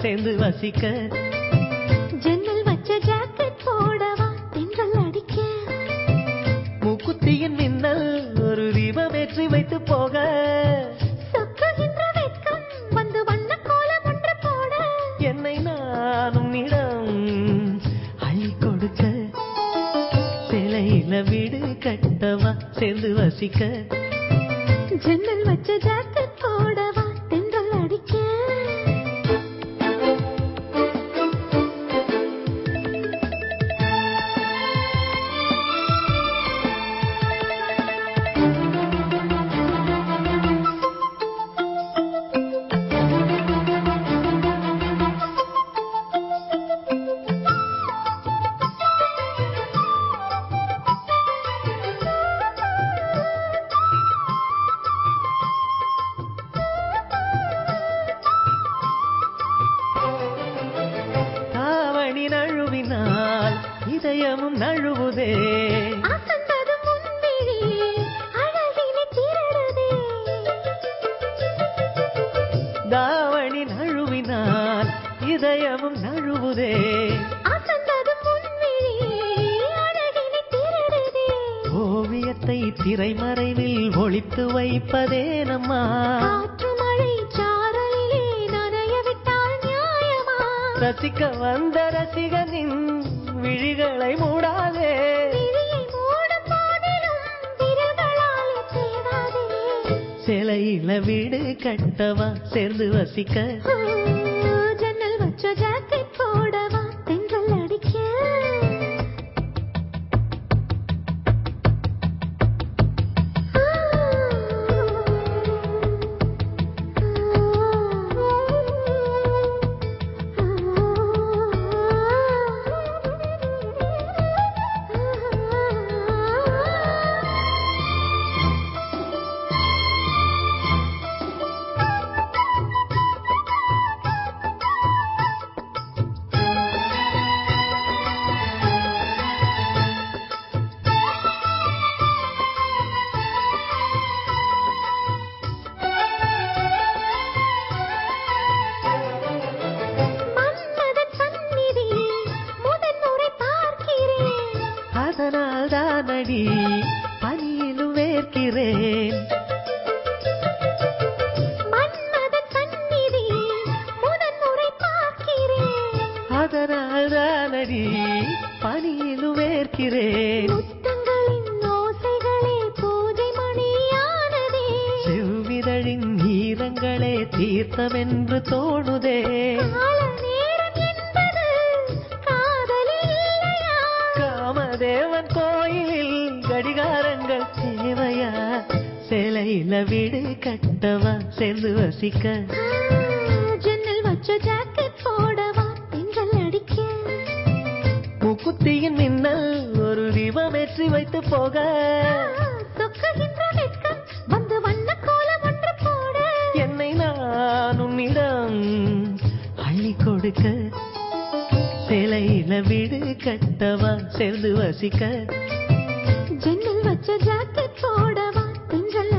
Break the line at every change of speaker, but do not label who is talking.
சேர்ந்து வசிக்க.
ஜன்னல் வச்ச ஜாக்கெட் போடவா தென்றல் அடிக்க.
மூக்குத்தியின் மின்னல் ஒரு தீபமேற்றி வைத்து போக. என்னை நானும் இடம் அள்ளி கொடுக்க. சிலையில வீடு கட்டவா சேர்ந்து வசிக்க.
ஜன்னல் வச்ச ஜாக்கெட் போடவா
இதயமும் நழுவுதே. தாவணி நழுவினால் இதயமும் நழுவுதே. ஓவியத்தை திரைமறைவில் ஒளித்து வைப்பதே நம்மா. ரசிக்க வந்த ரசிகனின் விழிகளை மூடாதே. சிலையில வீடு கட்டவா சேர்ந்து வசிக்க. தானடி பனியிலும் வேர்க்கிறேன். அதனால் தானடி பனியிலும் வேர்க்கிறேன். செவ்விதழின் ஈரங்களே தீர்த்தமென்று தோணுதே. காமதேவன் கோயிலில் கடிகாரங்கள் தேவையா? சிலையில வீடு கட்டவா? சேர்ந்து வசிக்க.
ஜன்னல் வச்ச ஜாக்கெட் போடவா? தென்றல் அடிக்க
முக்குத்தியின் மின்னல் ஒரு தீபமேற்றி வைத்து போக. என்னை நான் உன்னிடம் அள்ளி கொடுக்க. கரையில வீடு கட்டவா சேர்ந்து வசிக்க.
ஜன்னல் வச்ச ஜாக்கெட் போடவா தென்றல்